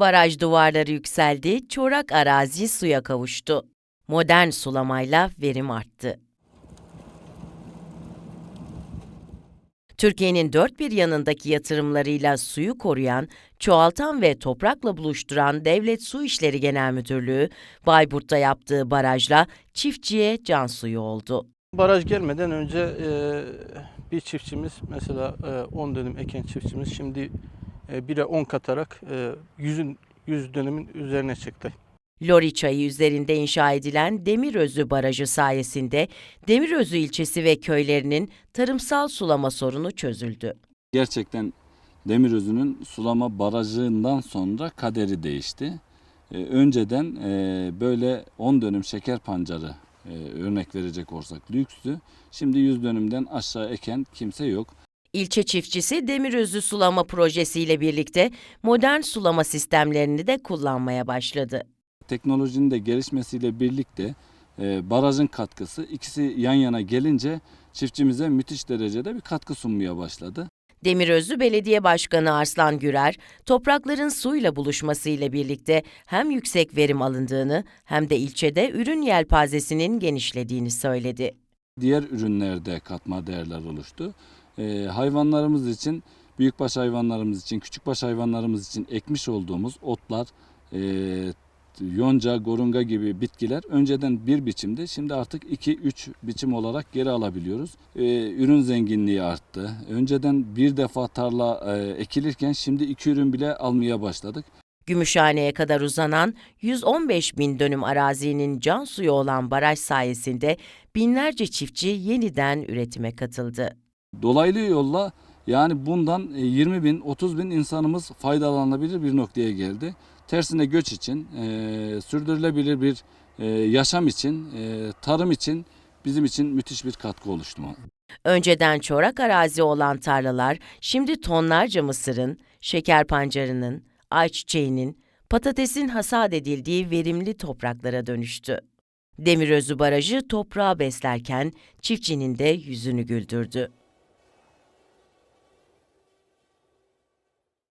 Baraj duvarları yükseldi, çorak arazi suya kavuştu. Modern sulamayla verim arttı. Türkiye'nin dört bir yanındaki yatırımlarıyla suyu koruyan, çoğaltan ve toprakla buluşturan Devlet Su İşleri Genel Müdürlüğü, Bayburt'ta yaptığı barajla çiftçiye can suyu oldu. Baraj gelmeden önce e, bir çiftçimiz mesela e, 10 dönüm eken çiftçimiz şimdi 1'e 10 katarak e, 100'ün 100 dönümün üzerine çıktı. Lori Çayı üzerinde inşa edilen Demirözü Barajı sayesinde Demirözü ilçesi ve köylerinin tarımsal sulama sorunu çözüldü. Gerçekten Demirözü'nün sulama barajından sonra kaderi değişti. Ee, önceden e, böyle 10 dönüm şeker pancarı e, örnek verecek olsak lükstü. Şimdi 100 dönümden aşağı eken kimse yok. İlçe çiftçisi Demirözü sulama projesiyle birlikte modern sulama sistemlerini de kullanmaya başladı. Teknolojinin de gelişmesiyle birlikte e, barajın katkısı ikisi yan yana gelince çiftçimize müthiş derecede bir katkı sunmaya başladı. Demirözü Belediye Başkanı Arslan Gürer, toprakların suyla buluşmasıyla birlikte hem yüksek verim alındığını hem de ilçede ürün yelpazesinin genişlediğini söyledi. diğer ürünlerde katma değerler oluştu. Ee, hayvanlarımız için, büyükbaş hayvanlarımız için, küçükbaş hayvanlarımız için ekmiş olduğumuz otlar, e, yonca, gorunga gibi bitkiler önceden bir biçimde şimdi artık 2-3 biçim olarak geri alabiliyoruz. Ee, ürün zenginliği arttı. Önceden bir defa tarla e, ekilirken şimdi iki ürün bile almaya başladık. Gümüşhane'ye kadar uzanan 115 bin dönüm arazinin can suyu olan baraj sayesinde binlerce çiftçi yeniden üretime katıldı. Dolaylı yolla yani bundan e, 20 bin 30 bin insanımız faydalanabilir bir noktaya geldi. Tersine göç için, e, sürdürülebilir bir e, yaşam için, e, tarım için bizim için müthiş bir katkı oluştu. Önceden çorak arazi olan tarlalar şimdi tonlarca mısırın, şeker pancarının, ayçiçeğinin, patatesin hasat edildiği verimli topraklara dönüştü. Demirözü Barajı toprağı beslerken çiftçinin de yüzünü güldürdü.